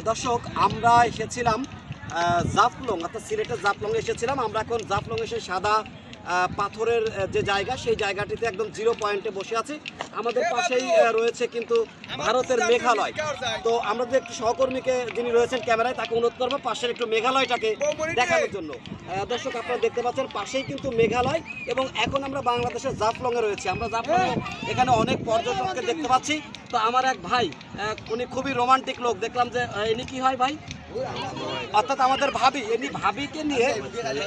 দর্শক আমরা এসেছিলাম জাফলং অর্থাৎ সিলেটের জাফলং এসেছিলাম। আমরা এখন জাফলং এসে সাদা পাথরের যে জায়গা সেই জায়গাটিতে একদম জিরো পয়েন্টে বসে আছি। আমাদের পাশেই রয়েছে কিন্তু ভারতের মেঘালয়। তো আমরা যে একটি সহকর্মীকে যিনি রয়েছেন ক্যামেরায় তাকে অনুরোধ করব পাশের একটু মেঘালয়টাকে দেখানোর জন্য। দর্শক আপনারা দেখতে পাচ্ছেন পাশেই কিন্তু মেঘালয় এবং এখন আমরা বাংলাদেশের জাফলংয়ে রয়েছি। আমরা জাফলং এখানে অনেক পর্যটককে দেখতে পাচ্ছি। তো আমার এক ভাই উনি খুবই রোমান্টিক লোক। দেখলাম যে ইনি কি হয় ভাই? অর্থাৎ আমাদের ভাবি এমনি ভাবিকে নিয়ে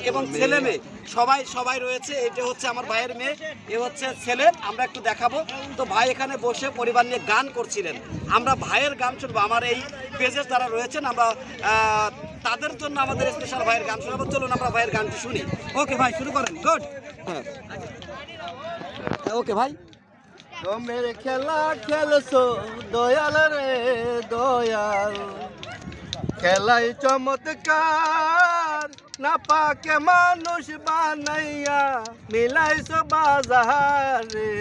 এবং ছেলে মেয়ে সবাই সবাই রয়েছে। এটা হচ্ছে আমার ভাইয়ের মেয়ে এ হচ্ছে ছেলে। আমরা একটু দেখাবো। তো ভাই এখানে বসে পরিবার নিয়ে গান করছিলেন। আমরা ভাইয়ের গান শুনব। আমার এই পেজের যারা রয়েছেন আমরা তাদের জন্য আমাদের স্পেশাল ভাইয়ের গান শোনাবো। চলুন আমরা ভাইয়ের গানটি শুনি। ওকে ভাই শুরু করেন। গুড হ্যাঁ। ওকে ভাই। তোমের খেলা খেলছো দয়াল রে দয়াল। খেলাই চমৎকার না পাকে মানুষ বানাইয়া মিলাইছো বাজারে।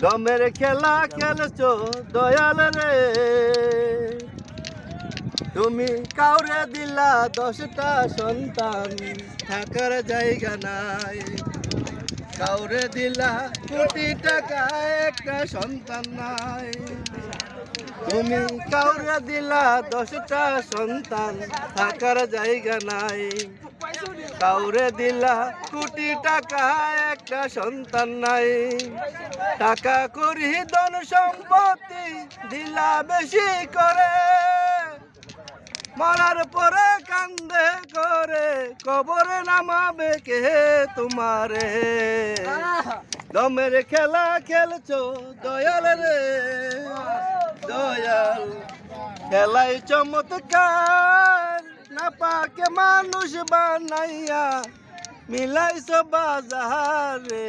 দমের খেলা খেলছো দয়াল রে। তুমি কাউরে দিলা দশটা সন্তান, থাকার জায়গা নাই। কাউরে দিলা কোটি টাকা একটা সন্তান নাই। তুমি কাউরে দিলা দশটা সন্তান, থাকার জায়গা নাই। কাউরে দিলা কোটি টাকা একটা সন্তান নাই। টাকা করি ধন সম্পত্তি দিলা বেশি করে। মরার পরে কান্দে করে, কবরে নামাবে কে তোমারে? দমের খেলা খেলছো দয়াল রে, দয়াল। খেলাই চমৎকার না পাকে মানুষ বানাইয়া মিলাইছো বাজারে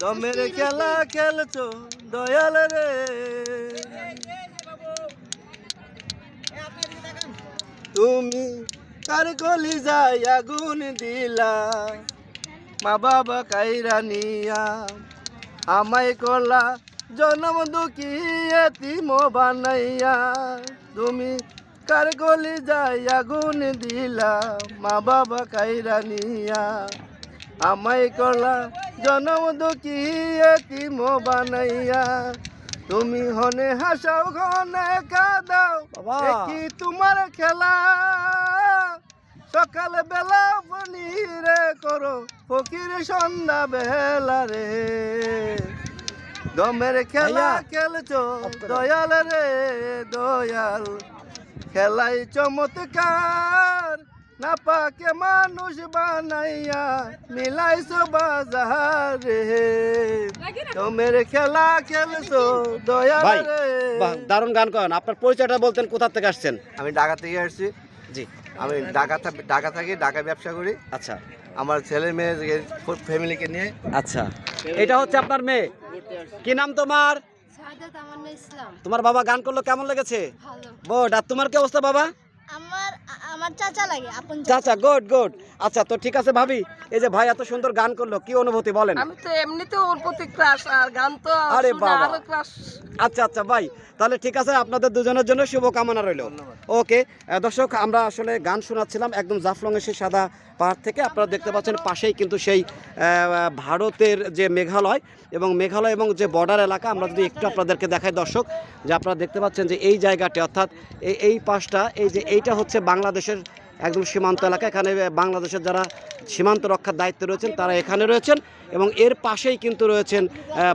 দমের খেলা খেলছো দয়াল রে। তুমি কার কলি যাই আগুন দিলা। মা বাবা কাইরা নিয়া আমায় কলা জনম দুঃখী এতিম বানাইয়া। তুমি কার গলি যাই আগুন দিলা, মা বাবা কাইরা নিয়া। আমায় কলা জনম দুঃখী এতিম বানাইয়া। তুমি হনে হাসাও ঘনে কাদাও। কি তোমার খেলা। সকাল বেলা পনিরে করো ফকির সন্ধ্যা বেলা রে। দমের খেলা। খেলছো দয়াল রে দয়াল। খেলাই চমৎকার না পাকে মানুষ বানাইয়া মিলাইছো বাজারে। দয়াল ভাই, বাহ দারুণ গান করেন। আপনার পরিচয়টা বলতেন কোথা থেকে আসছেন? আমি ঢাকা থেকে আসছি। জি। আমি ঢাকা থা- ঢাকা থাকি ঢাকা ব্যবসা করি। আচ্ছা। আমার ছেলে মেয়ে ফ্যামিলিকে নিয়ে। আচ্ছা। এটা হচ্ছে আপনার মেয়ে? কি নাম তোমার? ইসলাম। তোমার বাবা গান করল কেমন লেগেছে? ভালো। বোর্ড আর তোমার কি অবস্থা বাবা? আমার চাচা লাগে আপন চাচা। গুড গুড আচ্ছা তো ঠিক আছে ভাবি এই যে ভাই এত সুন্দর গান করল কি অনুভূতি বলেন? আমি তো এমনিতে ওর প্রতি ক্রাশ আর গান তো আরে বাবা। আচ্ছা আচ্ছা ভাই তাহলে ঠিক আছে আপনাদের দুজনের জন্য শুভকামনা রইল। ওকে দর্শক আমরা আসলে গান শোনাচ্ছিলাম একদম জাফলং এসে সাদা পাহাড় থেকে। আপনারা দেখতে পাচ্ছেন পাশেই কিন্তু সেই ভারতের যে মেঘালয় এবং মেঘালয় এবং যে বর্ডার এলাকা আমরা যদি একটু আপনাদেরকে দেখাই দর্শক যে আপনারা দেখতে পাচ্ছেন যে এই জায়গাটি অর্থাৎ এই পাশটা এই যে এইটা হচ্ছে বাংলাদেশের একদম সীমান্ত এলাকা। এখানে বাংলাদেশের যারা সীমান্ত রক্ষার দায়িত্বে রয়েছেন, তারা এখানে রয়েছেন এবং এর পাশেই কিন্তু রয়েছেন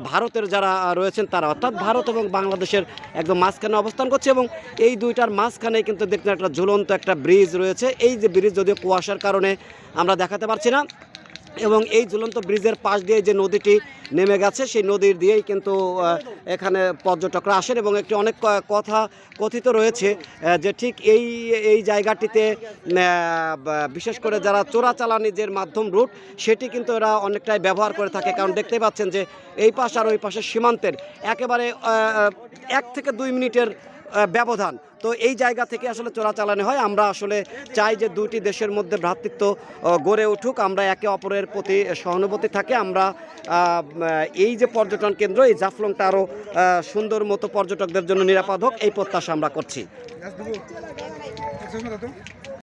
ভারতের যারা রয়েছেন তারা। অর্থাৎ ভারত এবং বাংলাদেশের একদম মাঝখানে অবস্থান করছে এবং এই দুইটার মাঝখানে কিন্তু দেখতে একটা ঝুলন্ত একটা ব্রিজ রয়েছে। এই যে ব্রিজ যদিও কুয়াশার কারণে আমরা দেখাতে পারছি না এবং এই ঝুলন্ত ব্রিজের পাশ দিয়ে যে নদীটি নেমে গেছে, সেই নদীর দিয়েই কিন্তু এখানে পর্যটকরা আসেন এবং একটি অনেক কথা কথিত রয়েছে যে ঠিক এই এই জায়গাটিতে বিশেষ করে যারা চোরাচালানিদের মাধ্যম রুট, সেটি কিন্তু এরা অনেকটাই ব্যবহার করে থাকে। কারণ দেখতে পাচ্ছেন যে এই পাশ আর ওই পাশের সীমান্তের একেবারে এক থেকে দুই মিনিটের ব্যবধান। তো এই জায়গা থেকে আসলে চোরাচালানি হয়। আমরা আসলে চাই যে দুটি দেশের মধ্যে ভ্রাতৃত্ব গড়ে উঠুক। আমরা একে অপরের প্রতি সহানুভূতি থাকে। আমরা এই যে পর্যটন কেন্দ্র, এই জাফলংটা আরও সুন্দর মতো পর্যটকদের জন্য নিরাপদ হোক, এই প্রত্যাশা আমরা করছি।